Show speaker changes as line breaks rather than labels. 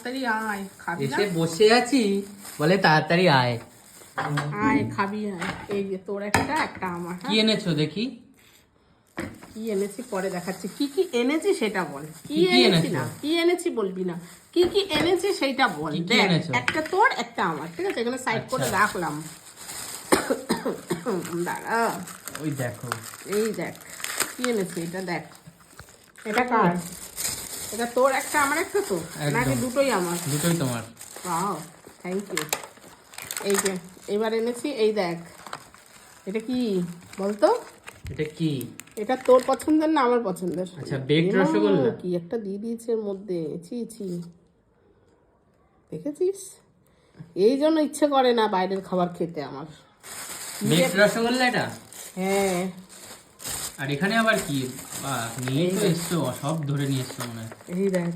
তাড়াতাড়ি আয় খাবি না?
এসে বসে আছি বলে তাড়াতাড়ি আয়।
আয় খাবি আয়। এই যে তোর একটা একটা আমার
কি
হ্যাঁ?
এনেছো দেখি?
কি এনেছি পরে দেখাচ্ছি। কি কি এনেছি সেটা বল। কি
কি কি
এনেছি না? কি এনেছি বলবি না। কি কি এনেছি সেটা বল।
কি কি?
একটা তোর একটা আমার ঠিক আছে? এখানে সাইড করে
আচ্ছা।
রাখলাম। দাঁড়া।
ওই দেখো।
এই দেখ কি এনেছি এটা দেখ। এটা কার? এটা তোর একটা আমার একটা তো। নাকি দুটোই আমার?
দুটোই তোমার।
ওয়াও থ্যাংক ইউ এই যে এবার এনেছি এই দেখ। এটা কি? বলতো
এটা কি?
এটা তোর পছন্দের না আমার পছন্দের?
আচ্ছা, baked রসগোল্লা?
কি একটা দিয়ে দিয়েছে এর মধ্যে? ছি ছি। দেখেছিস? এই জন্য ইচ্ছে করে না বাইরের খাবার খেতে আমার।
বেক রসগোল্লা এটা?
হ্যাঁ।
আর এখানে আবার কি? নিয়ে তো এসছো সব ধরে নিয়ে এসছো মনে হয়।
এই দেখ।